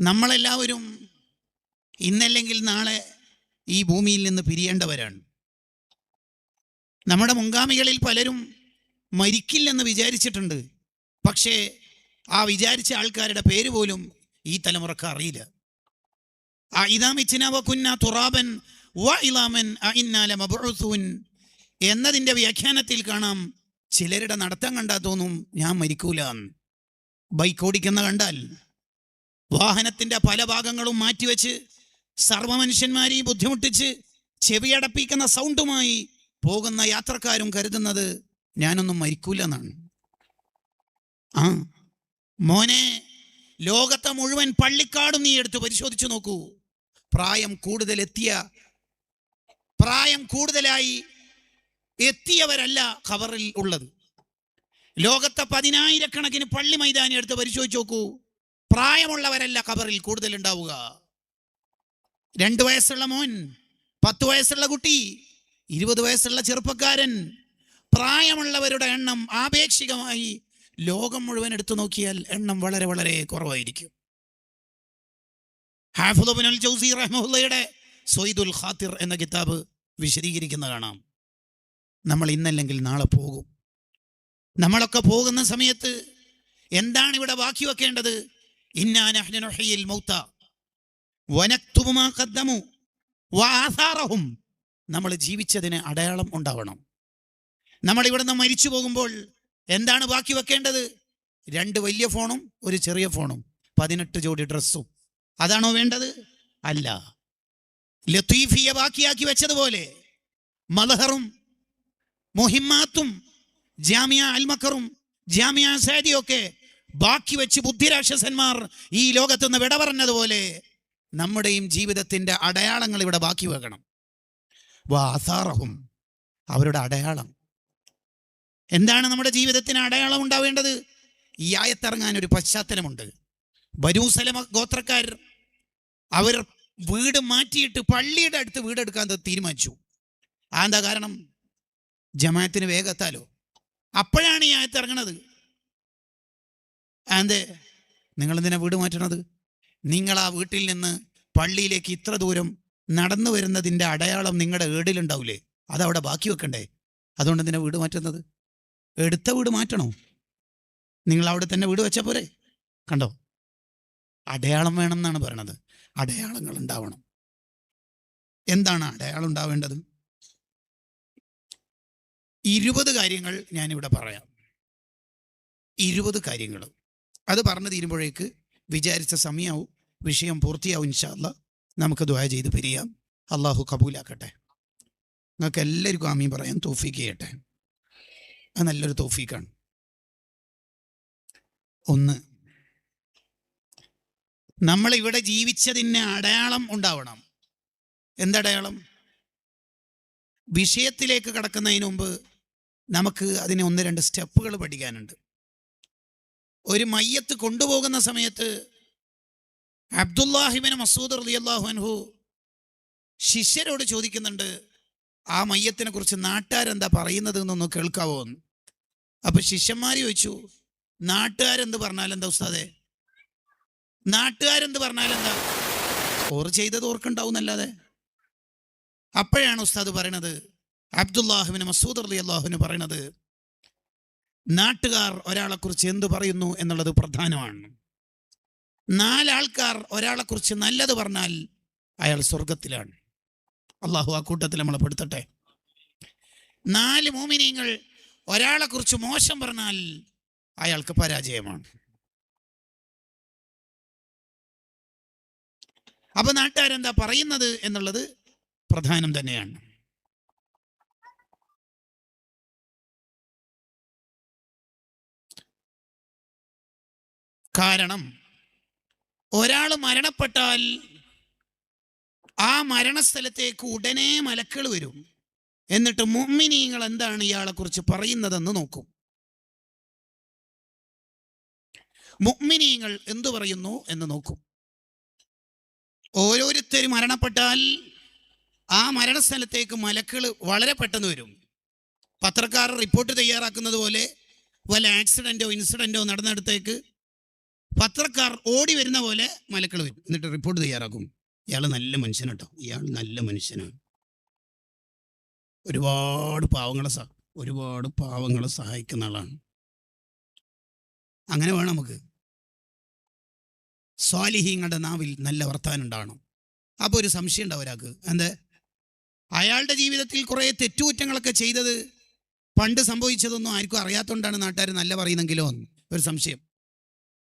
നമ്മളെല്ലാവരും ഇന്നല്ലെങ്കിൽ നാളെ ഈ ഭൂമിയിൽ നിന്ന് പിരിയേണ്ടവരാണ്. നമ്മുടെ മുൻഗാമികളിൽ പലരും മരിക്കില്ലെന്ന് വിചാരിച്ചിട്ടുണ്ട്. പക്ഷേ ആ വിചാരിച്ച ആൾക്കാരുടെ പേര് പോലും ഈ തലമുറയ്ക്ക് അറിയില്ല. ആ ഇതാമിച്ചിനവ കുന്ന തുറാബൻ വ ഇലാമൻ ഇന്നാല മബുഅ്സൂൻ എന്നതിന്റെ വ്യാഖ്യാനത്തിൽ കാണാം ചിലരുടെ നടത്തം കണ്ടാൽ തോന്നും ഞാൻ മരിക്കൂല ബൈക്ക് ഓടിക്കുന്ന കണ്ടാൽ വാഹനത്തിന്റെ പല ഭാഗങ്ങളും മാറ്റിവെച്ച് സർവമനുഷ്യന്മാരെയും ബുദ്ധിമുട്ടിച്ച് ചെവിയടപ്പിക്കുന്ന സൗണ്ടുമായി പോകുന്ന യാത്രക്കാരും കരുതുന്നത് ഞാനൊന്നും മരിക്കൂല എന്നാണ് ആ മോനെ ലോകത്തെ മുഴുവൻ പള്ളിക്കാടും നീ എടുത്ത് പരിശോധിച്ചു നോക്കൂ. പ്രായം കൂടുതൽ എത്തിയ പ്രായം കൂടുതലായി എത്തിയവരല്ല ഖബറിൽ ഉള്ളത്. ലോകത്തെ പതിനായിരക്കണക്കിന് പള്ളി മൈതാനി എടുത്ത് പരിശോധിച്ച് നോക്കൂ. പ്രായമുള്ളവരല്ല കബറിൽ കൂടുതൽ ഉണ്ടാവുക രണ്ട് വയസ്സുള്ള മോൻ പത്ത് വയസ്സുള്ള കുട്ടി ഇരുപത് വയസ്സുള്ള ചെറുപ്പക്കാരൻ പ്രായമുള്ളവരുടെ എണ്ണം ആപേക്ഷികമായി ലോകം മുഴുവൻ എടുത്തു നോക്കിയാൽ എണ്ണം വളരെ വളരെ കുറവായിരിക്കും. ഹാഫുദുബിനുൽ ജൗസി റഹ്മുള്ളയുടെ സൊയ്ദുൽ ഖാത്തിർ എന്ന കിതാബ് വിശദീകരിക്കുന്ന കാണാം. നമ്മൾ ഇന്നല്ലെങ്കിൽ നാളെ പോകും. നമ്മളൊക്കെ പോകുന്ന സമയത്ത് എന്താണ് ഇവിടെ ബാക്കി വെക്കേണ്ടത്? നമ്മൾ ജീവിച്ചതിന് അടയാളം ഉണ്ടാവണം. നമ്മൾ ഇവിടുന്ന് മരിച്ചു പോകുമ്പോൾ എന്താണ് ബാക്കി വെക്കേണ്ടത്? രണ്ട് വലിയ ഫോണും ഒരു ചെറിയ ഫോണും. പതിനെട്ട് ജോഡി ഡ്രസ്സും. അതാണോ വേണ്ടത്? അല്ല. ലത്തീഫിയെ ബാക്കിയാക്കി വെച്ചതുപോലെ മലഹറും മൊഹിമാത്തും ജാമിയ അൽമക്കറും ജാമിയ സാദിയൊക്കെ ബാക്കി വെച്ച് ബുദ്ധിരാക്ഷസന്മാർ ഈ ലോകത്തുനിന്ന് വിട പറഞ്ഞതുപോലെ നമ്മുടെയും ജീവിതത്തിന്റെ അടയാളങ്ങൾ ഇവിടെ ബാക്കി വെക്കണം. വാസാറഹും അവരുടെ അടയാളം. എന്താണ് നമ്മുടെ ജീവിതത്തിന് അടയാളം ഉണ്ടാവേണ്ടത്? ഈ ആയത്തിറങ്ങാൻ ഒരു പശ്ചാത്തലമുണ്ട്. ബരൂസലമ ഗോത്രക്കാർ അവർ വീട് മാറ്റിയിട്ട് പള്ളിയുടെ അടുത്ത് വീടെടുക്കാൻ തീരുമാനിച്ചു. ആ എന്താ കാരണം? ജമാഅത്തിന് വേഗത്താലോ? അപ്പോഴാണ് ഈ ആയത്ത് ഇറങ്ങണത് അതെ നിങ്ങൾ എന്തിനാ വീട് മാറ്റണത്? നിങ്ങൾ ആ വീട്ടിൽ നിന്ന് പള്ളിയിലേക്ക് ഇത്ര ദൂരം നടന്നു വരുന്നതിന്റെ അടയാളം നിങ്ങളുടെ ഏടിലുണ്ടാവില്ലേ അതവിടെ ബാക്കി വെക്കണ്ടേ? അതുകൊണ്ട് എന്തിനാ വീട് മാറ്റുന്നത്? എടുത്ത വീട് മാറ്റണോ? നിങ്ങൾ അവിടെ തന്നെ വീട് വെച്ചാൽ പോരെ? കണ്ടോ? അടയാളം വേണമെന്നാണ് പറയണത്. അടയാളങ്ങൾ ഉണ്ടാവണം. എന്താണ് അടയാളം ഉണ്ടാവേണ്ടത്? ഇരുപത് കാര്യങ്ങൾ ഞാനിവിടെ പറയാം. ഇരുപത് കാര്യങ്ങൾ. അത് പറഞ്ഞു തീരുമ്പോഴേക്ക് വിചാരിച്ച സമയമാവും വിഷയം പൂർത്തിയാവും ഇൻഷാല്ല നമുക്ക് ദ്വായ ചെയ്ത് പിരിയാം. അള്ളാഹു കബൂലാക്കട്ടെ. നിങ്ങൾക്ക് എല്ലാവർക്കും ആമീൻ പറയാൻ തോഫീക്ക് ചെയ്യട്ടെ. അത് നല്ലൊരു തോഫീക്കാണ്. ഒന്ന് നമ്മൾ ഇവിടെ ജീവിച്ചതിന് അടയാളം ഉണ്ടാവണം. എന്തടയാളം വിഷയത്തിലേക്ക് കടക്കുന്നതിന് മുമ്പ് നമുക്ക് അതിന് ഒന്ന് രണ്ട് സ്റ്റെപ്പുകൾ പഠിക്കാനുണ്ട്. ഒരു മയ്യത്ത് കൊണ്ടുപോകുന്ന സമയത്ത് അബ്ദുല്ലാഹിബിൻ മസൂദ് അലി അൻഹു ശിഷ്യരോട് ചോദിക്കുന്നുണ്ട് ആ മയ്യത്തിനെ കുറിച്ച് നാട്ടുകാരെന്താ പറയുന്നത് എന്നൊന്ന് കേൾക്കാവോ എന്ന്? അപ്പൊ ശിഷ്യന്മാർ ചോദിച്ചു നാട്ടുകാരെന്ത് പറഞ്ഞാലെന്താ ഉസ്താദെ? നാട്ടുകാരെന്ത് പറഞ്ഞാലെന്താ? ഓർ ചെയ്തത് ഓർക്കുണ്ടാവും എന്നല്ലാതെ അപ്പോഴാണ് ഉസ്താദ് പറയണത് അബ്ദുല്ലാഹുവിന് മസൂദ് അലി അള്ളാഹുവിന് പറയണത് നാട്ടുകാർ ഒരാളെക്കുറിച്ച് എന്ത് പറയുന്നു എന്നുള്ളത് പ്രധാനമാണ്. നാലാൾക്കാർ ഒരാളെക്കുറിച്ച് നല്ലത് പറഞ്ഞാൽ അയാൾ സ്വർഗത്തിലാണ് അള്ളാഹു ആ കൂട്ടത്തിൽ നമ്മളെ പെടുത്തട്ടെ. നാല് മോമിനിയങ്ങൾ ഒരാളെക്കുറിച്ച് മോശം പറഞ്ഞാൽ അയാൾക്ക് പരാജയമാണ്. അപ്പൊ നാട്ടുകാരെന്താ പറയുന്നത് എന്നുള്ളത് പ്രധാനം തന്നെയാണ്. കാരണം ഒരാൾ മരണപ്പെട്ടാൽ ആ മരണസ്ഥലത്തേക്ക് ഉടനെ മലക്കൾ വരും. എന്നിട്ട് മുമ്മിനീങ്ങൾ എന്താണ് ഇയാളെ കുറിച്ച് പറയുന്നതെന്ന് നോക്കും. മുഗ്മിനീങ്ങൾ എന്തു പറയുന്നു എന്ന് നോക്കും. ഓരോരുത്തരും മരണപ്പെട്ടാൽ ആ മരണസ്ഥലത്തേക്ക് മലക്കൾ വളരെ പെട്ടെന്ന് വരും. പത്രക്കാർ റിപ്പോർട്ട് തയ്യാറാക്കുന്നത് പോലെ വല്ല ആക്സിഡന്റോ ഇൻസിഡന്റോ നടന്നിടത്തേക്ക് പത്രക്കാർ ഓടി വരുന്ന പോലെ മലക്കൾ വരും. എന്നിട്ട് റിപ്പോർട്ട് തയ്യാറാക്കും. ഇയാൾ നല്ല മനുഷ്യനാണ് കേട്ടോ ഇയാൾ നല്ല മനുഷ്യനാണ് ഒരുപാട് പാവങ്ങളെ സഹ ഒരുപാട് പാവങ്ങളെ സഹായിക്കുന്ന ആളാണ്. അങ്ങനെ വേണം നമുക്ക്. സ്വാലിഹീങ്ങളുടെ നാവിൽ നല്ല വർത്താനം ഉണ്ടാവണം. അപ്പോൾ ഒരു സംശയം ഉണ്ടാവും ഒരാൾക്ക്. എന്താ? അയാളുടെ ജീവിതത്തിൽ കുറേ തെറ്റുകുറ്റങ്ങളൊക്കെ ചെയ്തത് പണ്ട് സംഭവിച്ചതൊന്നും ആർക്കും അറിയാത്തതുകൊണ്ടാണ് നാട്ടുകാർ നല്ല പറയുന്നെങ്കിലോ ഒരു സംശയം.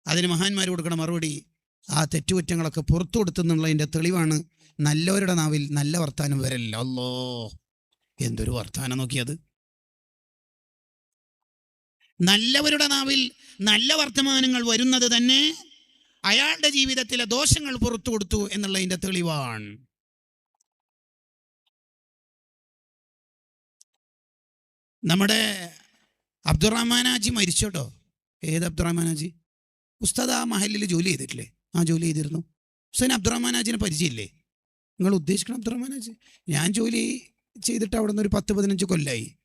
അതിന് മഹാന്മാർ കൊടുക്കുന്ന മറുപടി ആ തെറ്റുകുറ്റങ്ങളൊക്കെ പുറത്തു കൊടുത്തെന്നുള്ളതിന്റെ തെളിവാണ് നല്ലവരുടെ നാവിൽ നല്ല വർത്താനം വരല്ല അല്ലോ എന്തൊരു വർത്താനം നോക്കിയത്. നല്ലവരുടെ നാവിൽ നല്ല വർത്തമാനങ്ങൾ വരുന്നത് തന്നെ അയാളുടെ ജീവിതത്തിലെ ദോഷങ്ങൾ പുറത്തു കൊടുത്തു എന്നുള്ളതിന്റെ തെളിവാണ്. നമ്മുടെ അബ്ദുറഹ്മാൻ അബ്ദുറഹ്മാനാജി മരിച്ചോട്ടോ ഏത് അബ്ദുറഹ്മാൻ അബ്ദുറഹ്മാനാജി ഉസ്താദ് ആ മഹലിൽ ജോലി ചെയ്തിട്ടില്ലേ? ആ ജോലി ചെയ്തിരുന്നു. ഹുസൈൻ അബ്ദുറഹ്മാനാജിനെ പരിചയമില്ലേ? നിങ്ങൾ ഉദ്ദേശിക്കണം അബ്ദുറഹ്മാനാജ്? ഞാൻ ജോലി ചെയ്തിട്ട് അവിടെ നിന്ന് ഒരു പത്ത് പതിനഞ്ച് കൊല്ലമായി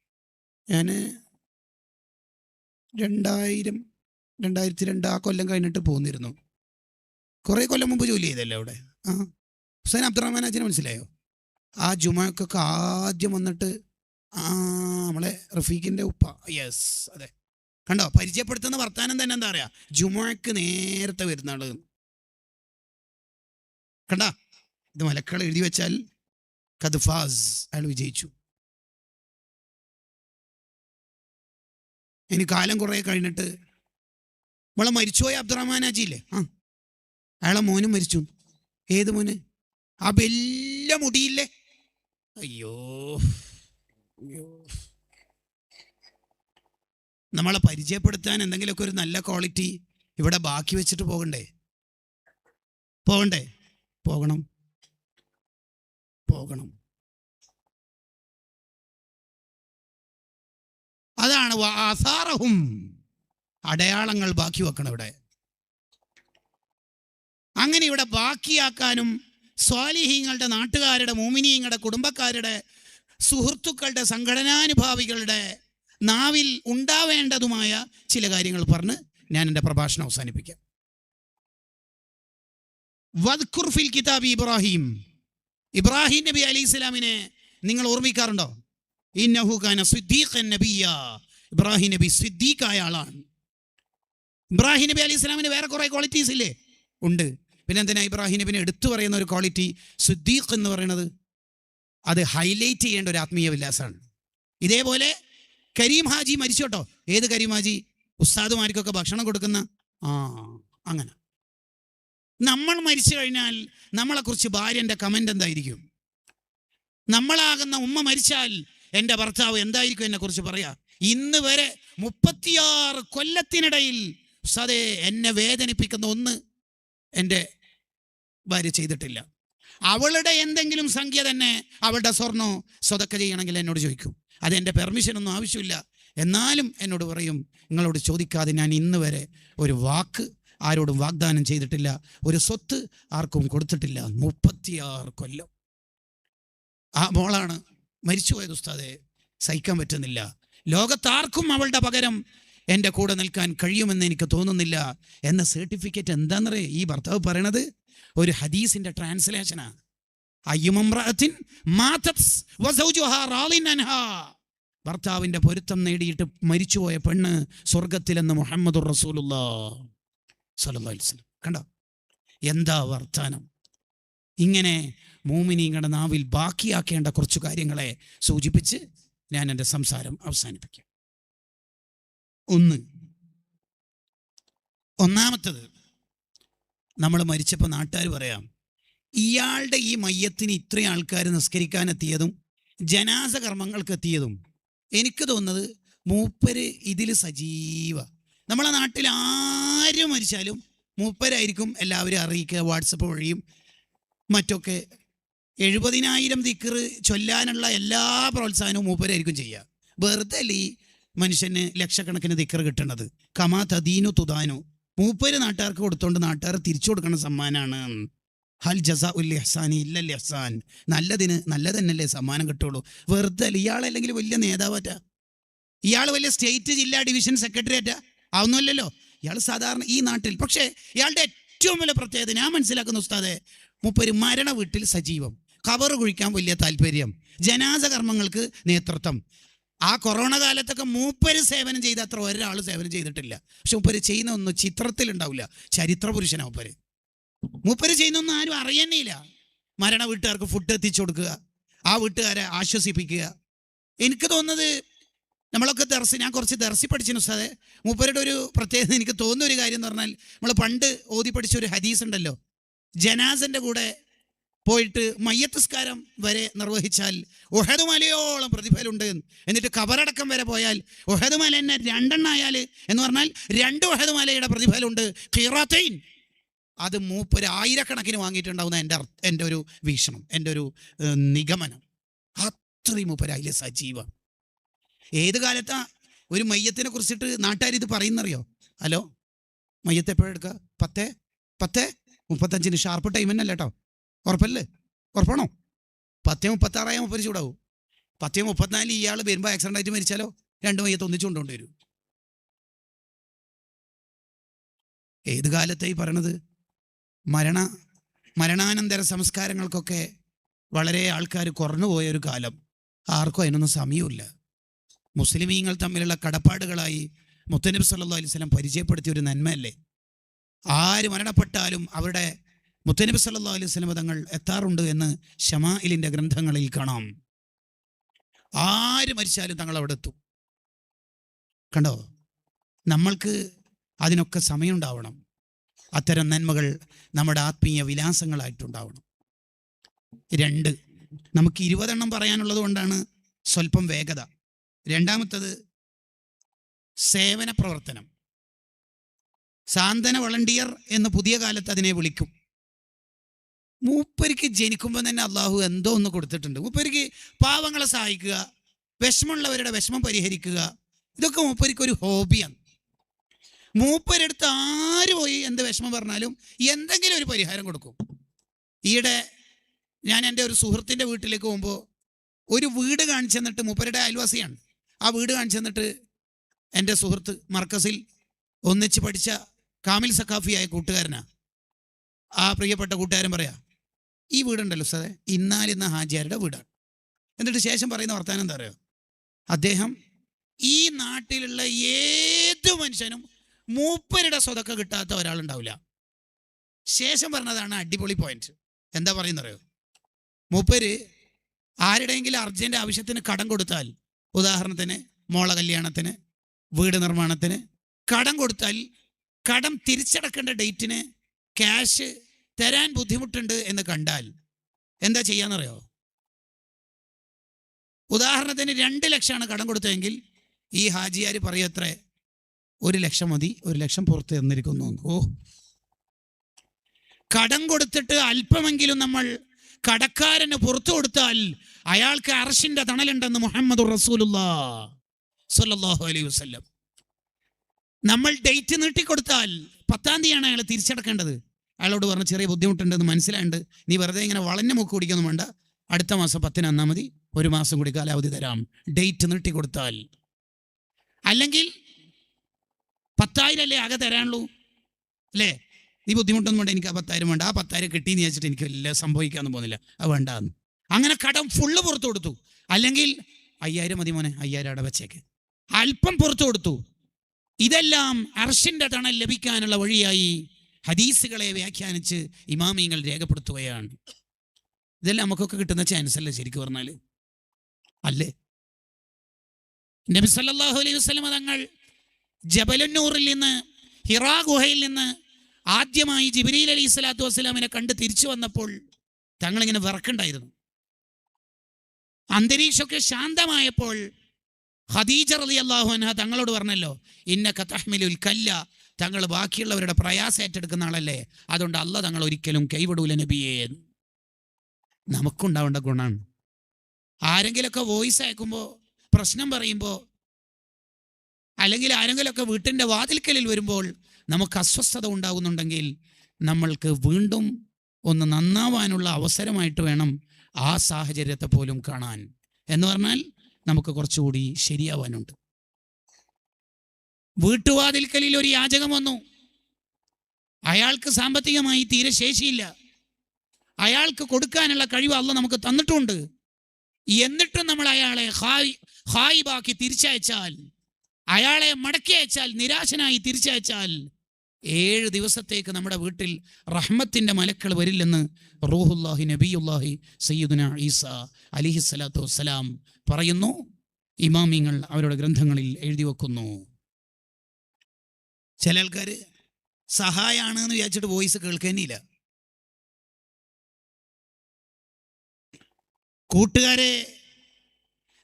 ഞാൻ രണ്ടായിരം രണ്ടായിരത്തി രണ്ട് ആ കൊല്ലം കഴിഞ്ഞിട്ട് പോന്നിരുന്നു. കുറേ കൊല്ലം മുമ്പ് ജോലി ചെയ്തല്ലേ അവിടെ? ആ. ഹുസൈൻ അബ്ദുറഹ്മാനാജിനെ മനസ്സിലായോ? ആ ജുമാക്കൊക്കെ ആദ്യം വന്നിട്ട് ആ നമ്മളെ റഫീഖിന്റെ ഉപ്പ. യെസ് അതെ. കണ്ടോ? പരിചയപ്പെടുത്തുന്ന വർത്താനം തന്നെ എന്താ പറയാ? ജുമാക്ക് നേരത്തെ വരുന്ന ആൾ. കണ്ട? ഇത് മലക്കൾ എഴുതി വെച്ചാൽ കദ്ഫാസ് അയാൾ വിജയിച്ചു. ഇനി കാലം കുറേ കഴിഞ്ഞിട്ട് ഇവളെ മരിച്ചുപോയ അബ്ദുറഹ്മാനാജി ഇല്ലേ? ആ. അയാളെ മോനും മരിച്ചു. ഏത് മോന്? ആ വലിയ മുടിയില്ലേ? അയ്യോ. അയ്യോ. നമ്മളെ പരിചയപ്പെടുത്താൻ എന്തെങ്കിലുമൊക്കെ ഒരു നല്ല ക്വാളിറ്റി ഇവിടെ ബാക്കി വെച്ചിട്ട് പോകണ്ടേ? പോകണ്ടേ? പോകണം. പോകണം. അതാണ് ആസാറഹും അടയാളങ്ങൾ ബാക്കി വെക്കണം ഇവിടെ. അങ്ങനെ ഇവിടെ ബാക്കിയാക്കാനും സ്വാലിഹീങ്ങളുടെ നാട്ടുകാരുടെ മോമിനിയങ്ങളുടെ കുടുംബക്കാരുടെ സുഹൃത്തുക്കളുടെ സംഘടനാനുഭാവികളുടെ നാവിൽ ഉണ്ടാവേണ്ടതുമായ ചില കാര്യങ്ങൾ പറഞ്ഞ് ഞാൻ എന്റെ പ്രഭാഷണം അവസാനിപ്പിക്കാം. വദ്കുർ ഫിൽ കിതാബ് ഇബ്രാഹിം. ഇബ്രാഹിം നബി അലി ഇസ്ലാമിനെ നിങ്ങൾ ഓർമ്മിക്കാറുണ്ടോ? ഇന്നഹു കാന സിദ്ദീഖൻ നബിയ ഇബ്രാഹിം നബി സിദ്ദീഖായ ആളാണ്. ഇബ്രാഹിം നബി അലി ഇസ്ലാമിന് വേറെ കുറേ ക്വാളിറ്റീസ് ഇല്ലേ? ഉണ്ട്. പിന്നെ എന്തിനാ ഇബ്രാഹിം നബിനെ എടുത്തു പറയുന്ന ഒരു ക്വാളിറ്റി സിദ്ദീഖ് എന്ന് പറയുന്നത് അത് ഹൈലൈറ്റ് ചെയ്യേണ്ട ഒരു ആത്മീയ വിലാസമാണ്. ഇതേപോലെ കരീം ഹാജി മരിച്ചോട്ടോ ഏത് കരീം ഹാജി? ഉസ്താദുമാർക്കൊക്കെ ഭക്ഷണം കൊടുക്കുന്ന? ആ അങ്ങനെ. നമ്മൾ മരിച്ചു കഴിഞ്ഞാൽ നമ്മളെക്കുറിച്ച് ഭാര്യന്റെ കമന്റ് എന്തായിരിക്കും? നമ്മളാകുന്ന ഉമ്മ മരിച്ചാൽ എന്റെ ഭർത്താവ് എന്തായിരിക്കും എന്നെക്കുറിച്ച് പറയാ? ഇന്ന് വരെ മുപ്പത്തിയാറ് കൊല്ലത്തിനിടയിൽ സതേ എന്നെ വേദനിപ്പിക്കുന്ന ഒന്ന് എന്റെ ഭാര്യ ചെയ്തിട്ടില്ല. അവളുടെ എന്തെങ്കിലും സംഖ്യ തന്നെ അവളുടെ സ്വർണോ സ്വതക്ക ചെയ്യണമെങ്കിൽ എന്നോട് ചോദിക്കും. അത് എന്റെ പെർമിഷനൊന്നും ആവശ്യമില്ല. എന്നാലും എന്നോട് പറയും നിങ്ങളോട് ചോദിക്കാതെ ഞാൻ ഇന്ന് വരെ ഒരു വാക്ക് ആരോടും വാഗ്ദാനം ചെയ്തിട്ടില്ല. ഒരു സ്വത്ത് ആർക്കും കൊടുത്തിട്ടില്ല. മുപ്പത്തിയാറ് കൊല്ലം. ആ മോളാണ് മരിച്ചുപോയത് ഉസ്താദെ. സഹിക്കാൻ പറ്റുന്നില്ല. ലോകത്താർക്കും അവളുടെ പകരം എന്റെ കൂടെ നിൽക്കാൻ കഴിയുമെന്ന് എനിക്ക് തോന്നുന്നില്ല. എന്ന സർട്ടിഫിക്കറ്റ് എന്താണെന്നറിയേ ഈ ഭർത്താവ് പറയണത് ഒരു ഹദീസിന്റെ ട്രാൻസ്ലേഷനാ ഭർത്താവിന്റെ പൊരുത്തം നേടിയിട്ട് മരിച്ചുപോയ പെണ്ണ് സ്വർഗത്തിലെന്ന് മുഹമ്മദ് കണ്ടോ? എന്താ വർത്താനം? ഇങ്ങനെ മൂമിനീങ്ങളുടെ നാവിൽ ബാക്കിയാക്കേണ്ട കുറച്ച് കാര്യങ്ങളെ സൂചിപ്പിച്ച് ഞാൻ എന്റെ സംസാരം അവസാനിപ്പിക്കാം. ഒന്ന് ഒന്നാമത്തത് നമ്മൾ മരിച്ചപ്പോൾ നാട്ടുകാർ പറയാം ഇയാളുടെ ഈ മയ്യത്തിന് ഇത്രയും ആൾക്കാർ നിസ്കരിക്കാനെത്തിയതും ജനാസ കർമ്മങ്ങൾക്ക് എത്തിയതും എനിക്ക് തോന്നുന്നത് മൂപ്പര് ഇതിൽ സജീവ. നമ്മളെ നാട്ടിൽ ആര് മരിച്ചാലും മൂപ്പരായിരിക്കും എല്ലാവരും അറിയിക്കുക വാട്സപ്പ് വഴിയും മറ്റൊക്കെ. എഴുപതിനായിരം ദിക്കർ ചൊല്ലാനുള്ള എല്ലാ പ്രോത്സാഹനവും മൂപ്പരായിരിക്കും ചെയ്യുക. വെറുതെ അല്ലേ ഈ മനുഷ്യന് ലക്ഷക്കണക്കിന് ദിക്കർ കിട്ടുന്നത് കമാ തദീനു തുദാനു. മൂപ്പര് നാട്ടുകാർക്ക് കൊടുത്തോണ്ട് നാട്ടുകാർ തിരിച്ചു കൊടുക്കുന്ന സമ്മാനാണ്. ഹൽ ജസ ഉൽ ഇഹ്സാനി ഇല്ലൽ ഇഹ്സാൻ. നല്ലതിന് നല്ലതന്നല്ലേ സമ്മാനം കിട്ടുള്ളൂ. വെറുതെ ഇയാളല്ലെങ്കിൽ വലിയ നേതാവറ്റ? ഇയാൾ വലിയ സ്റ്റേറ്റ് ജില്ലാ ഡിവിഷൻ സെക്രട്ടറിയേറ്റാ? അതൊന്നുമല്ലല്ലോ. ഇയാൾ സാധാരണ ഈ നാട്ടിൽ പക്ഷേ ഇയാളുടെ ഏറ്റവും വലിയ പ്രത്യേകത ഞാൻ മനസ്സിലാക്കുന്ന ഉസ്താദെ മുപ്പര് മരണ വീട്ടിൽ സജീവം. കവർ കുഴിക്കാൻ വലിയ താല്പര്യം. ജനാസ കർമ്മങ്ങൾക്ക് നേതൃത്വം. ആ കൊറോണ കാലത്തൊക്കെ മൂപ്പര് സേവനം ചെയ്ത അത്ര ഒരാൾ സേവനം ചെയ്തിട്ടില്ല. പക്ഷെ മൂപ്പര് ചെയ്യുന്ന ഒന്നും ചിത്രത്തിലുണ്ടാവില്ല. ചരിത്ര പുരുഷനാ മൂപ്പര്. മൂപ്പര് ചെയ്യുന്നൊന്നും ആരും അറിയണേയില്ല മരണ വീട്ടുകാർക്ക് ഫുഡ് എത്തിച്ചു കൊടുക്കുക. ആ വീട്ടുകാരെ ആശ്വസിപ്പിക്കുക. എനിക്ക് തോന്നുന്നത് നമ്മളൊക്കെ ദർശി ഞാൻ കുറച്ച് ദർശി പഠിച്ചിരുന്നു ഉസ്താദെ. മൂപ്പരുടെ ഒരു പ്രത്യേകത എനിക്ക് തോന്നുന്ന ഒരു കാര്യം എന്ന് പറഞ്ഞാൽ നമ്മൾ പണ്ട് ഓതി പഠിച്ച ഒരു ഹദീസ് ഉണ്ടല്ലോ. ജനാസന്റെ കൂടെ പോയിട്ട് മയ്യത്തസ്കാരം വരെ നിർവഹിച്ചാൽ ഒഹദ് മലയോളം പ്രതിഫലമുണ്ട്. എന്നിട്ട് കബറടക്കം വരെ പോയാൽ ഒഹദ് മല തന്നെ രണ്ടെണ്ണായാൽ എന്ന് പറഞ്ഞാൽ രണ്ട് ഒഹദ് മലയുടെ പ്രതിഫലമുണ്ട്. ഖീറാത്തൈൻ. അത് മൂപ്പര് ആയിരക്കണക്കിന് വാങ്ങിയിട്ടുണ്ടാവുന്ന എന്റെ എന്റെ ഒരു വീക്ഷണം എന്റെ ഒരു നിഗമനം. അത്രയും മൂപ്പര് അതിലെ സജീവം. ഏത് കാലത്താ ഒരു മയ്യത്തിനെ കുറിച്ചിട്ട് നാട്ടുകാർ ഇത് പറയുന്നറിയോ? ഹലോ? മയ്യത്ത് എപ്പോഴെടുക്കുക പത്ത്? പത്ത്? മുപ്പത്തഞ്ചിന് ഷാർപ്പ് ടൈം തന്നെ കേട്ടോ ഉറപ്പല്ലേ? ഉറപ്പാണോ? പത്തേ മുപ്പത്താറായ മുപ്പത് ചൂടാവും. പത്തേ മുപ്പത്തിനാലിൽ ഇയാൾ വരുമ്പോൾ ആക്സിഡന്റ് ആയിട്ട് മരിച്ചാലോ? രണ്ട് മയ്യത്ത് ഒന്നിച്ചു കൊണ്ടുകൊണ്ട് ഏത് കാലത്തായി പറയണത്? മരണ മരണാനന്തര സംസ്കാരങ്ങൾക്കൊക്കെ വളരെ ആൾക്കാർ കുറഞ്ഞു പോയൊരു കാലം. ആർക്കും അതിനൊന്നും സമയമില്ല മുസ്ലിമീങ്ങൾ തമ്മിലുള്ള കടപ്പാടുകളായി മുത്തനബി സല്ലാ വസല്ലം പരിചയപ്പെടുത്തിയ ഒരു നന്മയല്ലേ? ആര് മരണപ്പെട്ടാലും അവരുടെ മുത്തനബി സല്ലാ അലൈഹി സ്വലം തങ്ങൾ എത്താറുണ്ട് എന്ന് ഷമായിലിന്റെ ഗ്രന്ഥങ്ങളിൽ കാണാം. ആര് മരിച്ചാലും തങ്ങൾ അവിടെ എത്തും. കണ്ടോ? നമ്മൾക്ക് അതിനൊക്കെ സമയമുണ്ടാവണം. അത്തരം നന്മകൾ നമ്മുടെ ആത്മീയ വിലാസങ്ങളായിട്ടുണ്ടാവണം. രണ്ട് നമുക്ക് ഇരുപതെണ്ണം പറയാനുള്ളത് കൊണ്ടാണ് സ്വല്പം വേഗത. രണ്ടാമത്തത് സേവന പ്രവർത്തനം സാന്ത്വന വളണ്ടിയർ എന്ന് പുതിയ കാലത്ത് അതിനെ വിളിക്കും. മൂപ്പരിക്ക് ജനിക്കുമ്പോൾ തന്നെ അള്ളാഹു എന്തോ ഒന്ന് കൊടുത്തിട്ടുണ്ട്. മൂപ്പരിക്ക് പാവങ്ങളെ സഹായിക്കുക വിഷമമുള്ളവരുടെ വിഷമം പരിഹരിക്കുക ഇതൊക്കെ മൂപ്പരിക്ക് ഒരു ഹോബിയാണ്. മൂപ്പരെടുത്ത് ആര് പോയി എന്ത് വിഷമം പറഞ്ഞാലും എന്തെങ്കിലും ഒരു പരിഹാരം കൊടുക്കും. ഈയിടെ ഞാൻ എന്റെ ഒരു സുഹൃത്തിന്റെ വീട്ടിലേക്ക് പോകുമ്പോൾ ഒരു വീട് കാണിച്ചു തന്നിട്ട് മൂപ്പരുടെ അയൽവാസിയാണ്. ആ വീട് കാണിച്ചു തന്നിട്ട് എന്റെ സുഹൃത്ത് മർക്കസിൽ ഒന്നിച്ച് പഠിച്ച കാമിൽ സഖാഫിയായ കൂട്ടുകാരനാ. ആ പ്രിയപ്പെട്ട കൂട്ടുകാരൻ പറയാ ഈ വീടുണ്ടല്ലോ സാറേ ഇന്നാലിന്ന ഹാജിയാരുടെ വീടാണ്. എന്നിട്ട് ശേഷം പറയുന്ന വർത്താനം എന്താ പറയുക അദ്ദേഹം ഈ നാട്ടിലുള്ള ഏത് മനുഷ്യനും മൂപ്പരുടെ സ്വതൊക്കെ കിട്ടാത്ത ഒരാളുണ്ടാവില്ല. ശേഷം പറഞ്ഞതാണ് അടിപൊളി പോയിന്റ് എന്താ പറയുന്നറിയോ? മൂപ്പര് ആരുടെയെങ്കിലും അർജന്റ് ആവശ്യത്തിന് കടം കൊടുത്താൽ ഉദാഹരണത്തിന് മോള കല്യാണത്തിന് വീട് നിർമ്മാണത്തിന് കടം കൊടുത്താൽ കടം തിരിച്ചടക്കേണ്ട ഡേറ്റിന് ക്യാഷ് തരാൻ ബുദ്ധിമുട്ടുണ്ട് എന്ന് കണ്ടാൽ എന്താ ചെയ്യാന്നറിയോ? ഉദാഹരണത്തിന് രണ്ട് ലക്ഷമാണ് കടം കൊടുത്തതെങ്കിൽ ഈ ഹാജിയാർ പറയത്രേ ഒരു ലക്ഷം മതി ഒരു ലക്ഷം പുറത്ത് തന്നിരിക്കുന്നു ഓ. കടം കൊടുത്തിട്ട് അല്പമെങ്കിലും നമ്മൾ കടക്കാരന് പുറത്തു കൊടുത്താൽ അയാൾക്ക് അറശിന്റെ തണലുണ്ടെന്ന് മുഹമ്മദ് റസൂലുല്ലാ അലൈഹി വസല്ലം. നമ്മൾ ഡേറ്റ് നീട്ടിക്കൊടുത്താൽ പത്താം തീയതിയാണ് അയാൾ തിരിച്ചടക്കേണ്ടത്. അയാളോട് പറഞ്ഞ ചെറിയ ബുദ്ധിമുട്ടുണ്ടെന്ന് മനസ്സിലായിണ്ട്. നീ വെറുതെ ഇങ്ങനെ വളഞ്ഞ മൂക്ക് കുടിക്കൊന്നും വേണ്ട. അടുത്ത മാസം പത്തിന് അന്നാമതി മതി. ഒരു മാസം കൂടി കാലാവധി തരാം. ഡേറ്റ് നീട്ടിക്കൊടുത്താൽ. അല്ലെങ്കിൽ പത്തായിരം അല്ലേ ആകെ തരാനുള്ളൂ? അല്ലേ? നീ ബുദ്ധിമുട്ടൊന്നും വേണ്ട എനിക്ക് ആ പത്തായിരം വേണ്ട. ആ പത്തായിരം കിട്ടിയെന്ന് വെച്ചിട്ട് എനിക്ക് വലിയ സംഭവിക്കാമെന്ന് പോകുന്നില്ല. അത് വേണ്ടാന്ന്. അങ്ങനെ കടം ഫുള്ള് പുറത്തു കൊടുത്തു. അല്ലെങ്കിൽ അയ്യായിരം മതി മോനെ അയ്യായിരം അവിടെ വെച്ചേക്ക്. അല്പം പുറത്തു കൊടുത്തു. ഇതെല്ലാം അർഷിന്റെ തണൽ ലഭിക്കാനുള്ള വഴിയായി ഹദീസുകളെ വ്യാഖ്യാനിച്ച് ഇമാമിയങ്ങൾ രേഖപ്പെടുത്തുകയാണ്. ഇതെല്ലാം നമുക്കൊക്കെ കിട്ടുന്ന ചാൻസ് അല്ലേ ശരിക്കും പറഞ്ഞാൽ അല്ലേ? നബി സല്ലല്ലാഹു അലൈഹി വസല്ലം തങ്ങൾ ജബലുന്നൂറിൽ നിന്ന് ഹിറാ ഗുഹയിൽ നിന്ന് ആദ്യമായി ജിബ്രീൽ അലി സ്വലാത്തു വസ്സലാമിനെ കണ്ട് തിരിച്ചു വന്നപ്പോൾ തങ്ങളിങ്ങനെ വിറക്കുണ്ടായിരുന്നു. അന്തരീക്ഷമൊക്കെ ശാന്തമായപ്പോൾ ഖദീജ അലി അള്ളാഹു തങ്ങളോട് പറഞ്ഞല്ലോ ഇന്ന കത്തഹ്മിലുൽ കല്ല. തങ്ങൾ ബാക്കിയുള്ളവരുടെ പ്രയാസം ഏറ്റെടുക്കുന്ന ആളല്ലേ? അതുകൊണ്ട് അല്ല തങ്ങൾ ഒരിക്കലും കൈവിടൂല നബിയേ നമുക്കുണ്ടാവേണ്ട ഗുണമാണ് ആരെങ്കിലൊക്കെ വോയിസ് അയക്കുമ്പോൾ പ്രശ്നം പറയുമ്പോൾ അല്ലെങ്കിൽ ആരെങ്കിലുമൊക്കെ വീട്ടിന്റെ വാതിൽക്കലിൽ വരുമ്പോൾ നമുക്ക് അസ്വസ്ഥത ഉണ്ടാകുന്നുണ്ടെങ്കിൽ നമ്മൾക്ക് വീണ്ടും ഒന്ന് നന്നാവാനുള്ള അവസരമായിട്ട് വേണം ആ സാഹചര്യത്തെ പോലും കാണാൻ. എന്ന് പറഞ്ഞാൽ നമുക്ക് കുറച്ചുകൂടി ശരിയാവാനുണ്ട്. വീട്ടുവാതിൽക്കലിൽ ഒരു യാചകം വന്നു. അയാൾക്ക് സാമ്പത്തികമായി തീരെ ശേഷിയില്ല. അയാൾക്ക് കൊടുക്കാനുള്ള കഴിവ് അല്ല നമുക്ക് തന്നിട്ടുണ്ട്. എന്നിട്ടും നമ്മൾ അയാളെ ഹായ് ഹായിബാക്കി തിരിച്ചയച്ചാൽ അയാളെ മടക്കി അയച്ചാൽ നിരാശനായി തിരിച്ചയച്ചാൽ ഏഴ് ദിവസത്തേക്ക് നമ്മുടെ വീട്ടിൽ റഹ്മത്തിന്റെ മലക്കൾ വരില്ലെന്ന് റൂഹുല്ലാഹി നബിയുല്ലാഹി സയ്യിദുന ഈസ അലിഹി സ്വലാത്തു വസ്സലാം പറയുന്നു. ഇമാമിങ്ങൾ അവരുടെ ഗ്രന്ഥങ്ങളിൽ എഴുതി വെക്കുന്നു. ചില ആൾക്കാർ സഹായമാണ് എന്ന് വിചാരിച്ചിട്ട് വോയിസ് കേൾക്കാനില്ല. കൂട്ടുകാരെ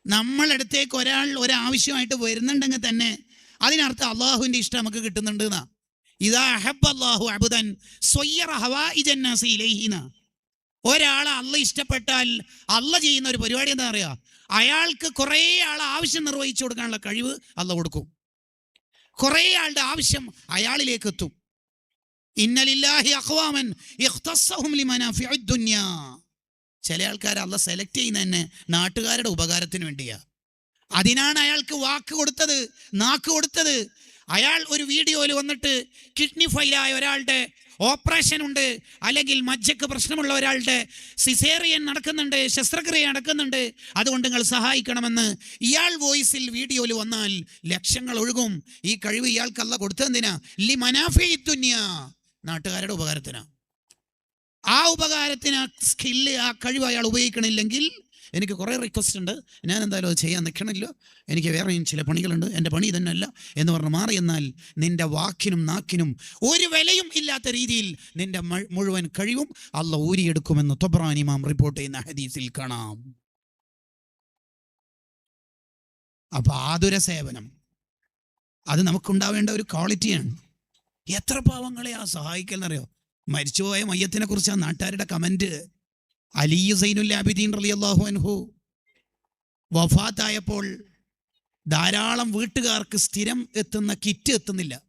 നമ്മളടുത്തേക്ക് ഒരാൾ ഒരാവശ്യമായിട്ട് വരുന്നുണ്ടെങ്കിൽ തന്നെ അതിനർത്ഥം അള്ളാഹുവിന്റെ ഇഷ്ടം നമുക്ക് കിട്ടുന്നുണ്ട് എന്നാ. ഇതാ അഹബ് അള്ളാഹു അബുദൻ നാസി ഇലൈഹിന ഒരാളെ അള്ള ഇഷ്ടപ്പെട്ടാൽ അല്ല ചെയ്യുന്ന ഒരു പരിപാടി എന്താ പറയുക? അയാൾക്ക് കുറേ ആൾ ആവശ്യം നിർവഹിച്ചു കൊടുക്കാനുള്ള കഴിവ് അല്ല കൊടുക്കും. കുറേ ആളുടെ ആവശ്യം അയാളിലേക്ക് എത്തും. ഇന്നലില്ലാഹി അഖ്വാമൻ ഇഖ്തസ്സഹും ലിമനാഫിഉദ് ദുനിയാ. ചില ആൾക്കാർ അല്ല സെലക്ട് ചെയ്യുന്ന തന്നെ നാട്ടുകാരുടെ ഉപകാരത്തിന് വേണ്ടിയാ. അതിനാണ് അയാൾക്ക് വാക്ക് കൊടുത്തത് നാക്ക് കൊടുത്തത്. അയാൾ ഒരു വീഡിയോയിൽ വന്നിട്ട് കിഡ്നി ഫൈലായ ഒരാളുടെ ഓപ്പറേഷൻ ഉണ്ട് അല്ലെങ്കിൽ മജ്ജക്ക് പ്രശ്നമുള്ള ഒരാളുടെ സിസേറിയൻ നടക്കുന്നുണ്ട് ശസ്ത്രക്രിയ നടക്കുന്നുണ്ട് അതുകൊണ്ട് നിങ്ങൾ സഹായിക്കണമെന്ന് ഇയാൾ വോയിസിൽ വീഡിയോയിൽ വന്നാൽ ലക്ഷങ്ങൾ ഒഴുകും. ഈ കഴിവ് ഇയാൾക്കല്ല കൊടുത്തതിനാ ലി മനാഫി തുന്യ നാട്ടുകാരുടെ ഉപകാരത്തിനാ. ആ ഉപകാരത്തിന് ആ സ്കില്ല് ആ കഴിവ് അയാൾ ഉപയോഗിക്കണില്ലെങ്കിൽ എനിക്ക് കുറേ റിക്വസ്റ്റ് ഉണ്ട്. ഞാൻ എന്തായാലും അത് ചെയ്യാൻ നിൽക്കണില്ല. എനിക്ക് വേറെയും ചില പണികളുണ്ട്. എന്റെ പണി തന്നെയല്ല എന്ന് പറഞ്ഞ് മാറി എന്നാൽ നിന്റെ വാക്കിനും നാക്കിനും ഒരു വിലയും ഇല്ലാത്ത രീതിയിൽ നിന്റെ മുഴുവൻ കഴിവും അല്ല ഊരിയെടുക്കുമെന്ന് തൊബ്രാനിമാം റിപ്പോർട്ട് ചെയ്യുന്ന ഹദീസിൽ കാണാം. അപ്പൊ ആതുര സേവനം അത് നമുക്കുണ്ടാവേണ്ട ഒരു ക്വാളിറ്റിയാണ് എത്ര പാവങ്ങളെ ആ സഹായിക്കലെന്നറിയോ മരിച്ചുപോയ മയ്യത്തിനെ കുറിച്ച് ആ നാട്ടുകാരുടെ കമന്റ് അലി സൈനുൽ ആബിദീൻ റളിയല്ലാഹു അൻഹു വഫാത്തായപ്പോൾ ധാരാളം വീട്ടുകാർക്ക് സ്ഥിരം എത്തുന്ന കിറ്റ് എത്തുന്നില്ല.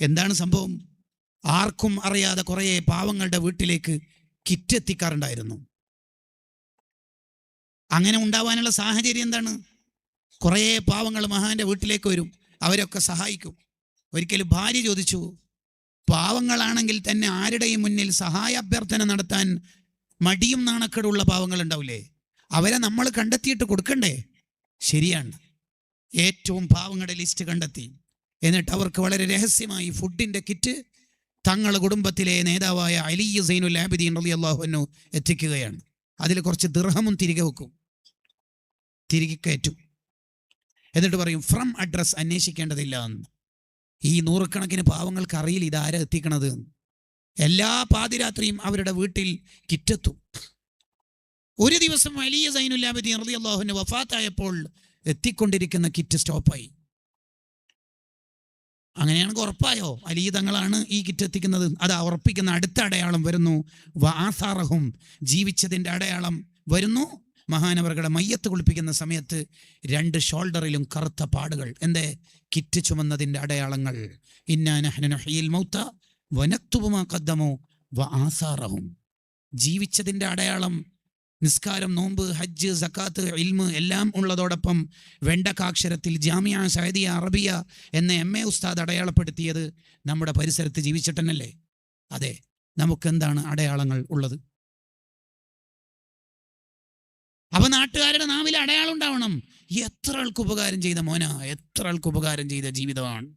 എന്താണ് സംഭവം? ആർക്കും അറിയാതെ കുറേ പാവങ്ങളുടെ വീട്ടിലേക്ക് കിറ്റ് എത്തിക്കാറുണ്ടായിരുന്നു. അങ്ങനെ ഉണ്ടാവാനുള്ള സാഹചര്യം എന്താണ്? കുറേ പാവങ്ങൾ മഹാന്റെ വീട്ടിലേക്ക് വരും അവരൊക്കെ സഹായിക്കും. ഒരിക്കലും ഭാര്യ ചോദിച്ചു പാവങ്ങളാണെങ്കിൽ തന്നെ ആരുടെയും മുന്നിൽ സഹായ അഭ്യർത്ഥന നടത്താൻ മടിയും നാണക്കേടുള്ള പാവങ്ങൾ ഉണ്ടാവില്ലേ അവരെ നമ്മൾ കണ്ടെത്തിയിട്ട് കൊടുക്കണ്ടേ? ശരിയാണ്. ഏറ്റവും പാവങ്ങളുടെ ലിസ്റ്റ് കണ്ടെത്തി. എന്നിട്ട് അവർക്ക് വളരെ രഹസ്യമായി ഫുഡിന്റെ കിറ്റ് തങ്ങളുടെ കുടുംബത്തിലെ നേതാവായ അലി സൈനുൽ ആബിദീൻ അലി അള്ളാഹുനു എത്തിക്കുകയാണ്. അതിൽ കുറച്ച് ദൃഹമും തിരികെ വെക്കും. തിരികെ കയറ്റും. എന്നിട്ട് പറയും ഫ്രം അഡ്രസ് അന്വേഷിക്കേണ്ടതില്ല എന്ന്. ഈ നൂറുകണക്കിന് പാവങ്ങൾക്ക് അറിയില്ല ഇതാരാ എത്തിക്കണത്. എല്ലാ പാതിരാത്രിയും അവരുടെ വീട്ടിൽ കിറ്റെത്തും. ഒരു ദിവസം വലിയ സൈനുല്ലാബദീൻ അറുതി അള്ളാഹുവിന്റെ വഫാത്തായപ്പോൾ എത്തിക്കൊണ്ടിരിക്കുന്ന കിറ്റ് സ്റ്റോപ്പായി. അങ്ങനെയാണെങ്കിൽ ഉറപ്പായോ? അലി തങ്ങളാണ് ഈ കിറ്റ് എത്തിക്കുന്നത്. അത് ഉറപ്പിക്കുന്ന അടുത്ത അടയാളം വരുന്നു. വാസാറഹും ജീവിച്ചതിന്റെ അടയാളം വരുന്നു. മഹാനവറുകളുടെ മയ്യത്ത് കുളിപ്പിക്കുന്ന സമയത്ത് രണ്ട് ഷോൾഡറിലും കറുത്ത പാടുകൾ. എന്തേ? കിറ്റ് ചുമന്നതിന്റെ അടയാളങ്ങൾ. ഇന്നാനഹനഹയിൽ മൗത്ത വനത്തുബുമാ കദ്ദമോ വ ആസാറവും. ജീവിച്ചതിന്റെ അടയാളം നിസ്കാരം നോമ്പ് ഹജ്ജ് സക്കാത്ത് ഇൽമ് എല്ലാം ഉള്ളതോടൊപ്പം വെണ്ടക്കാക്ഷരത്തിൽ ജാമിയ സഹദിയ അറബിയ എന്ന എം എ ഉസ്താദ് അടയാളപ്പെടുത്തിയത് നമ്മുടെ പരിസരത്ത് ജീവിച്ചിട്ടനല്ലേ അതെ നമുക്കെന്താണ് അടയാളങ്ങൾ ഉള്ളത്? അപ്പൊ നാട്ടുകാരുടെ നാവിൽ അടയാളം ഉണ്ടാവണം. എത്ര ആൾക്ക് ഉപകാരം ചെയ്ത മോന? എത്ര ആൾക്ക് ഉപകാരം ചെയ്ത ജീവിതമാണ്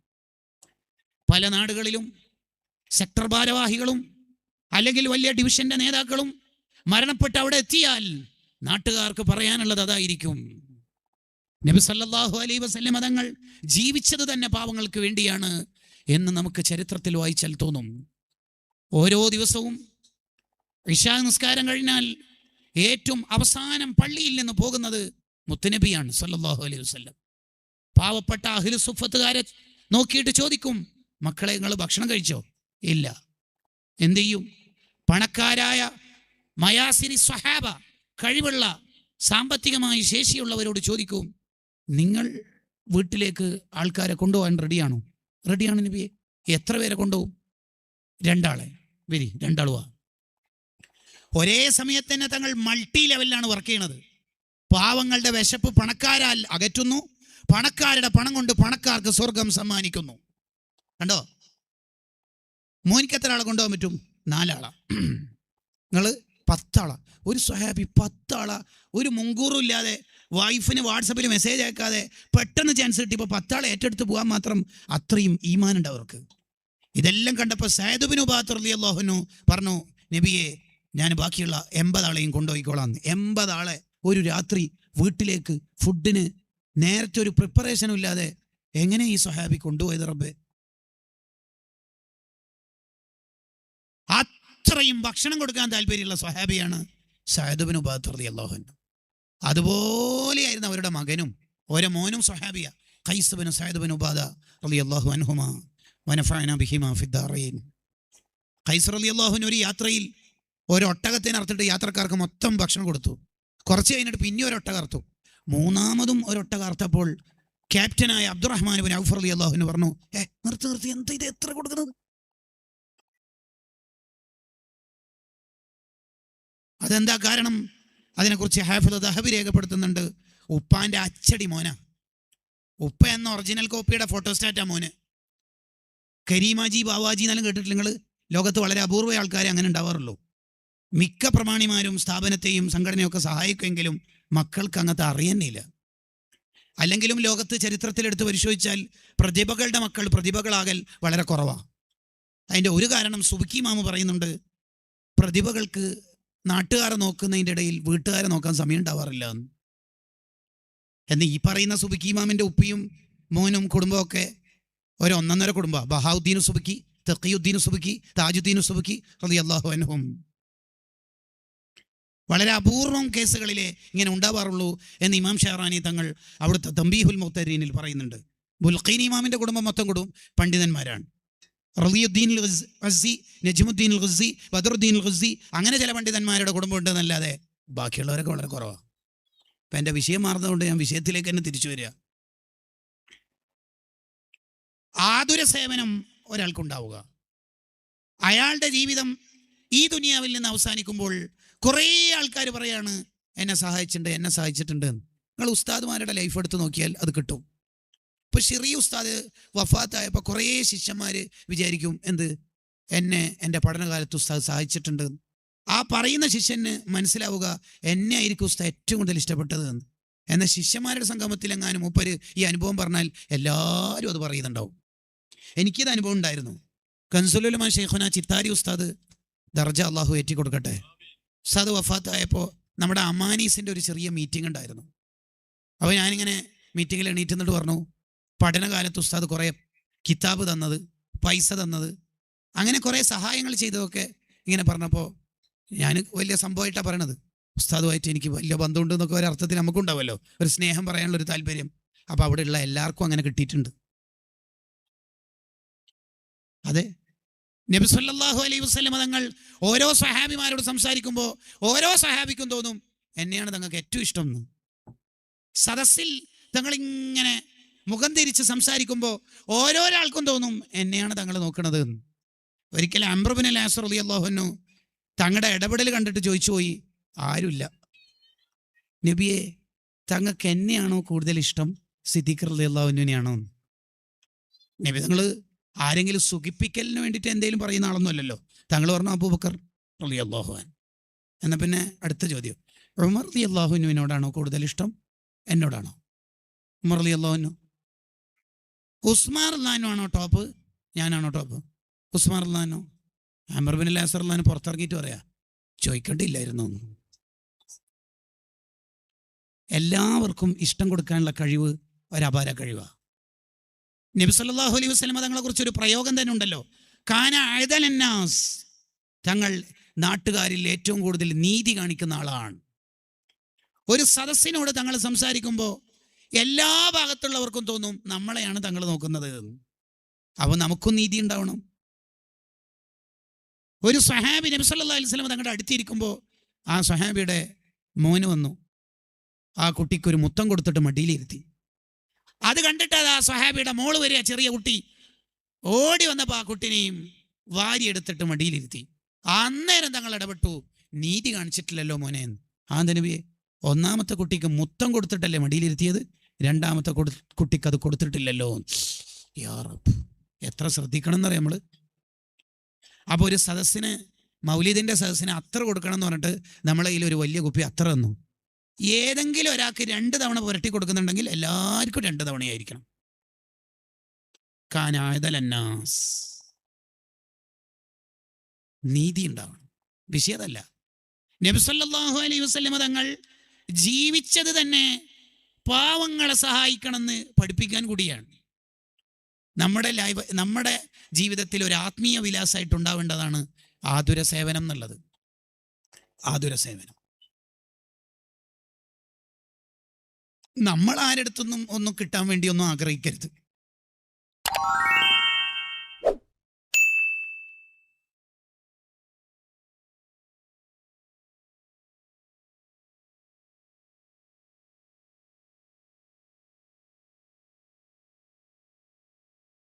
പല നാടുകളിലും സെക്ടർ ഭാരവാഹികളും അല്ലെങ്കിൽ വലിയ ഡിവിഷന്റെ നേതാക്കളും മരണപ്പെട്ട് അവിടെ എത്തിയാൽ നാട്ടുകാർക്ക് പറയാനുള്ളത് അതായിരിക്കും. നബി സല്ലല്ലാഹു അലൈഹി വസല്ലം തങ്ങൾ ജീവിച്ചത് തന്നെ പാവങ്ങൾക്ക് വേണ്ടിയാണ് എന്ന് നമുക്ക് ചരിത്രത്തിൽ വായിച്ചാൽ തോന്നും. ഓരോ ദിവസവും ഇഷാ നിസ്കാരം കഴിഞ്ഞാൽ ഏറ്റവും അവസാനം പള്ളിയിൽ നിന്ന് പോകുന്നത് മുത്തനബിയാണ് സല്ലാഹു അലൈഹി വസല്ലം. പാവപ്പെട്ട അഹിലു സുഫത്തുകാരെ നോക്കിയിട്ട് ചോദിക്കും മക്കളെ നിങ്ങൾ ഭക്ഷണം കഴിച്ചോ? ഇല്ല. എന്തു ചെയ്യും? പണക്കാരായ മയാസിരി സ്വഹാബ കഴിവുള്ള സാമ്പത്തികമായി ശേഷിയുള്ളവരോട് ചോദിക്കും നിങ്ങൾ വീട്ടിലേക്ക് ആൾക്കാരെ കൊണ്ടുപോകാൻ റെഡിയാണോ? റെഡിയാണ് നബിയെ. എത്ര പേരെ കൊണ്ടുപോകും? രണ്ടാളെ വരി രണ്ടാളുവാ. ഒരേ സമയത്ത് തന്നെ തങ്ങൾ മൾട്ടി ലെവലിലാണ് വർക്ക് ചെയ്യണത്. പാവങ്ങളുടെ വിശപ്പ് പണക്കാരാൽ അകറ്റുന്നു. പണക്കാരുടെ പണം കൊണ്ട് പണക്കാർക്ക് സ്വർഗം സമ്മാനിക്കുന്നു. കണ്ടോ? മോനിക്ക് എത്ര ആളെ കൊണ്ടുപോകാൻ പറ്റും? നാലാളാ. നിങ്ങൾ പത്താളാ. ഒരു സ്വഹാബി പത്താളാ. ഒരു മുൻകൂറും ഇല്ലാതെ വൈഫിന് വാട്സപ്പിൽ മെസ്സേജ് അയക്കാതെ പെട്ടെന്ന് ചാൻസ് കിട്ടിയപ്പോൾ പത്താളെ ഏറ്റെടുത്ത് പോകാൻ മാത്രം അത്രയും ഈമാനുണ്ട് അവർക്ക്. ഇതെല്ലാം കണ്ടപ്പോൾ സൈദുബിൻ ബാത്തുറലി അള്ളാഹുനു പറഞ്ഞു നബിയെ ഞാൻ ബാക്കിയുള്ള എൺപതാളെയും കൊണ്ടുപോയിക്കോളാം. എൺപതാളെ ഒരു രാത്രി വീട്ടിലേക്ക് ഫുഡിന് നേരത്തെ ഒരു പ്രിപ്പറേഷനും ഇല്ലാതെ എങ്ങനെ ഈ സഹാബി കൊണ്ടുപോയത് റബ്ബെ? അത്രയും ഭക്ഷണം കൊടുക്കാൻ താല്പര്യമുള്ള സ്വഹാബിയാണ് സഹദബിന് ഉപാധി അള്ളാഹുൻ അതുപോലെയായിരുന്നു അവരുടെ മകനും ഓരോ മോനും സ്വഹാബിയ ഖൈസബിന് സഹദബിന് ഉപാധ റലി അള്ളാഹു അൻഹുമ. വനഫാന ബിഹിമ ഫിദ്ദാറീൻ ഖൈസ് റലി അള്ളാഹുവിന് ഒരു യാത്രയിൽ ഒരു അറുത്തിട്ട് യാത്രക്കാർക്ക് മൊത്തം ഭക്ഷണം കൊടുത്തു. കുറച്ച് കഴിഞ്ഞിട്ട് പിന്നെ ഒരു ഒട്ടക മൂന്നാമതും ഒരു ഒട്ടക ക്യാപ്റ്റനായ അബ്ദുറഹ്മാൻ ബിൻ ഔഫർ അലി അള്ളാഹുവിന് പറഞ്ഞു ഏ നിർത്തി നിർത്തി എന്ത് ഇത്? എത്ര കൊടുക്കുന്നത്? അതെന്താ കാരണം? അതിനെക്കുറിച്ച് ഹാഫിദ് ദഹബി രേഖപ്പെടുത്തുന്നുണ്ട്. ഉപ്പാന്റെ അച്ചടി മോന. ഉപ്പ എന്ന ഒറിജിനൽ കോപ്പിയുടെ ഫോട്ടോസ്റ്റാറ്റാ മോന്. കരീമാജി ബാവാജി എന്നെല്ലാം കേട്ടിട്ടില്ല നിങ്ങൾ ലോകത്ത് വളരെ അപൂർവ ആൾക്കാരെ അങ്ങനെ ഉണ്ടാവാറുള്ളൂ. മിക്ക പ്രമാണിമാരും സ്ഥാപനത്തെയും സംഘടനയൊക്കെ സഹായിക്കുമെങ്കിലും മക്കൾക്ക് അങ്ങനത്തെ അറിയുന്നില്ല അല്ലെങ്കിലും ലോകത്ത് ചരിത്രത്തിലെടുത്ത് പരിശോധിച്ചാൽ പ്രതിഭകളുടെ മക്കൾ പ്രതിഭകളാകൽ വളരെ കുറവാണ് അതിന്റെ ഒരു കാരണം സുബിക്കി മാമ പറയുന്നുണ്ട് പ്രതിഭകൾക്ക് നാട്ടുകാരെ നോക്കുന്നതിന്റെ ഇടയിൽ വീട്ടുകാരെ നോക്കാൻ സമയം ഉണ്ടാവാറില്ല എന്ന്. എന്ന് ഈ പറയുന്ന സുബിക്കി മാമിന്റെ ഉപ്പിയും മോനും കുടുംബമൊക്കെ ഒരു ഒന്നൊന്നര കുടുംബം. ബഹാവുദ്ദീൻ സുബിക്കി തഖിയുദ്ദീൻ സുബിക്കി താജുദ്ദീൻ സുബിക്കി റളിയല്ലാഹു അൻഹും. വളരെ അപൂർവം കേസുകളിലെ ഇങ്ങനെ ഉണ്ടാവാറുള്ളൂ എന്ന് ഇമാം ഷെഹറാനി തങ്ങൾ അവിടുത്തെ തമ്പീഹുൽ മുത്തരീനിൽ പറയുന്നുണ്ട്. ബുൽഖീൻ ഇമാമിന്റെ കുടുംബം മൊത്തം കൂടും പണ്ഡിതന്മാരാണ്. റലിയുദ്ദീൻ ഗസി നജ്മുദ്ദീൻ ഗസി ബദറുദ്ദീൻ ഗസി അങ്ങനെ ചില പണ്ഡിതന്മാരുടെ കുടുംബം ഉണ്ടെന്നല്ലാതെ ബാക്കിയുള്ളവരൊക്കെ വളരെ കുറവാണ് അപ്പം എന്റെ വിഷയം മാറുന്നതുകൊണ്ട് ഞാൻ വിഷയത്തിലേക്ക് തന്നെ തിരിച്ചു വരിക. ആതുര സേവനം ഒരാൾക്കുണ്ടാവുക. അയാളുടെ ജീവിതം ഈ ദുനിയാവിൽ നിന്ന് അവസാനിക്കുമ്പോൾ കുറേ ആൾക്കാർ പറയാണ് എന്നെ സഹായിച്ചിട്ടുണ്ട് എന്നെ സഹായിച്ചിട്ടുണ്ട്. നിങ്ങൾ ഉസ്താദ്മാരുടെ ലൈഫ് എടുത്ത് നോക്കിയാൽ അത് കിട്ടും. ഇപ്പൊ ഷിറി ഉസ്താദ് വഫാത്തായപ്പോൾ കുറേ ശിഷ്യന്മാർ വിചാരിക്കും എന്ത്? എന്നെ എന്റെ പഠനകാലത്ത് ഉസ്താദ് സഹായിച്ചിട്ടുണ്ട്. ആ പറയുന്ന ശിഷ്യന് മനസ്സിലാവുക എന്നെ ആയിരിക്കും ഉസ്താദ് ഏറ്റവും കൂടുതൽ ഇഷ്ടപ്പെട്ടത്. എന്ന് എന്നാൽ ശിഷ്യന്മാരുടെ സംഗമത്തിൽ എങ്ങാനും മൂപ്പര് ഈ അനുഭവം പറഞ്ഞാൽ എല്ലാവരും അത് പറയുന്നുണ്ടാവും. എനിക്കിത് അനുഭവം ഉണ്ടായിരുന്നു. കൻസുലുലമാൻ ഷെയ്ഖുന ചിത്താരി ഉസ്താദ് ദർജ അള്ളാഹു ഏറ്റി കൊടുക്കട്ടെ. ഉസ്താദ് വഫാത്തായപ്പോൾ നമ്മുടെ അമാനീസിന്റെ ഒരു ചെറിയ മീറ്റിംഗ് ഉണ്ടായിരുന്നു. അപ്പോൾ ഞാനിങ്ങനെ മീറ്റിങ്ങിൽ എണീറ്റ് എന്നിട്ട് പറഞ്ഞു പഠനകാലത്ത് ഉസ്താദ് കുറേ കിതാബ് തന്നത് പൈസ തന്നത്. അങ്ങനെ കുറേ സഹായങ്ങൾ ചെയ്തതൊക്കെ ഇങ്ങനെ പറഞ്ഞപ്പോൾ ഞാൻ വലിയ സംഭവമായിട്ടാണ് പറയണത്. ഉസ്താദുമായിട്ട് എനിക്ക് വലിയ ബന്ധമുണ്ട് എന്നൊക്കെ ഒരു അർത്ഥത്തിൽ നമുക്കുണ്ടാവുമല്ലോ. ഒരു സ്നേഹം പറയാനുള്ള ഒരു താല്പര്യം. അപ്പോൾ അവിടെയുള്ള എല്ലാവർക്കും അങ്ങനെ കിട്ടിയിട്ടുണ്ട്. അതെ. നബി സല്ലല്ലാഹു അലൈഹി വസല്ലം തങ്ങൾ ഓരോ സഹാബിമാരോട് സംസാരിക്കുമ്പോൾ ഓരോ സഹാബിക്കും തോന്നും എന്നെയാണ് തങ്ങൾക്ക് ഏറ്റവും ഇഷ്ടം സദസ്സിൽ തങ്ങളിങ്ങനെ മുഖം തിരിച്ച് സംസാരിക്കുമ്പോൾ ഓരോരാൾക്കും തോന്നും എന്നെയാണ് തങ്ങൾ നോക്കുന്നത് എന്ന്. ഒരിക്കലും അംബ്രബിൻ ലാസർ അലി അള്ളാഹുനു തങ്ങളുടെ ഇടപെടൽ കണ്ടിട്ട് ചോദിച്ചു പോയി ആരുമില്ല. നബിയെ തങ്ങൾക്ക് എന്നെയാണോ കൂടുതൽ ഇഷ്ടം? സിദ്ദീഖർ അലി അള്ളാഹുനുവിനെയാണോ നബി തങ്ങൾ ആരെങ്കിലും സുഖിപ്പിക്കലിന് വേണ്ടിയിട്ട് എന്തെങ്കിലും പറയുന്ന ആളൊന്നുമല്ലല്ലോ. താങ്കൾ പറഞ്ഞു അബൂബക്കർ റലി അള്ളാഹുവാൻ എന്നാൽ പിന്നെ അടുത്ത ചോദ്യം. ഉമർ അലി അള്ളാഹുനുവിനോടാണോ കൂടുതൽ ഇഷ്ടം? എന്നോടാണോ? ഉമർ അലി അള്ളാഹുനു ഉസ്മാർ അള്ളഹാനു ആണോ ടോപ്പ്? ഞാനാണോ ടോപ്പ്? ഉസ്മാർ അള്ളഹാനോ അമർബിൻ ലാസർ അള്ളഹാന് പുറത്തിറങ്ങിയിട്ട് പറയാ ചോദിക്കേണ്ടിയില്ലായിരുന്നു. എല്ലാവർക്കും ഇഷ്ടം കൊടുക്കാനുള്ള കഴിവ് ഒരപാര കഴിവാണ് നബി സല്ലല്ലാഹു അലൈഹി വസല്ലം തങ്ങളെ കുറിച്ച് ഒരു പ്രയോഗം തന്നെ ഉണ്ടല്ലോ. കാന അഴുതലന്നാസ് തങ്ങൾ നാട്ടുകാരിൽ ഏറ്റവും കൂടുതൽ നീതി കാണിക്കുന്ന ആളാണ്. ഒരു സദസ്സിനോട് തങ്ങൾ സംസാരിക്കുമ്പോൾ എല്ലാ ഭാഗത്തുള്ളവർക്കും തോന്നും നമ്മളെയാണ് തങ്ങൾ നോക്കുന്നത്. അപ്പോൾ നമുക്കും നീതി ഉണ്ടാവണം. ഒരു സഹാബി നബി സല്ലല്ലാഹു അലൈഹി വസല്ലം തങ്ങളുടെ അടുത്തിരിക്കുമ്പോൾ ആ സഹാബിയുടെ മോന് വന്നു. ആ കുട്ടിക്ക് ഒരു മുത്തം കൊടുത്തിട്ട് മടിയിലിരുത്തി. അത് കണ്ടിട്ട് അത് ആ സഹാബിയുടെ മോൾ വരിക ചെറിയ കുട്ടി ഓടി വന്നപ്പോൾ ആ കുട്ടിനെയും വാരിയെടുത്തിട്ട് മടിയിലിരുത്തി. അന്നേരം തങ്ങൾ ഇടപെട്ടു. നീതി കാണിച്ചിട്ടില്ലല്ലോ മോനെ എന്ന്. ആ നബിയെ ഒന്നാമത്തെ കുട്ടിക്ക് മുത്തം കൊടുത്തിട്ടല്ലേ മടിയിലിരുത്തിയത്? രണ്ടാമത്തെ കൊടു കുട്ടിക്ക് അത് കൊടുത്തിട്ടില്ലല്ലോ. എത്ര ശ്രദ്ധിക്കണം എന്നറിയാം നമ്മൾ അപ്പോൾ ഒരു സദസ്സിന് മൗലീദിന്റെ സദസ്സിന് അത്ര കൊടുക്കണം എന്ന് പറഞ്ഞിട്ട് നമ്മളെ കയ്യിൽ ഒരു വലിയ കുപ്പി അത്ര തന്നു. ഏതെങ്കിലും ഒരാൾക്ക് രണ്ട് തവണ പുരട്ടി കൊടുക്കുന്നുണ്ടെങ്കിൽ എല്ലാവർക്കും രണ്ട് തവണയായിരിക്കണം. കാനായതലന്നാസ്. നീതി ഉണ്ടാവണം. വിഷയതല്ല. നബിസല്ലാഹു അലൈഹി വസ്ലമ തങ്ങൾ ജീവിച്ചത് തന്നെ പാവങ്ങളെ സഹായിക്കണമെന്ന് പഠിപ്പിക്കാൻ കൂടിയാണ്. നമ്മുടെ ലൈവ് നമ്മുടെ ജീവിതത്തിൽ ഒരു ആത്മീയ വിലാസമായിട്ട് ഉണ്ടാവേണ്ടതാണ് ആതുര സേവനം എന്നുള്ളത്. ആതുര സേവനം നമ്മൾ ആരുടെ ഒന്നും കിട്ടാൻ വേണ്ടി ഒന്നും ആഗ്രഹിക്കരുത്.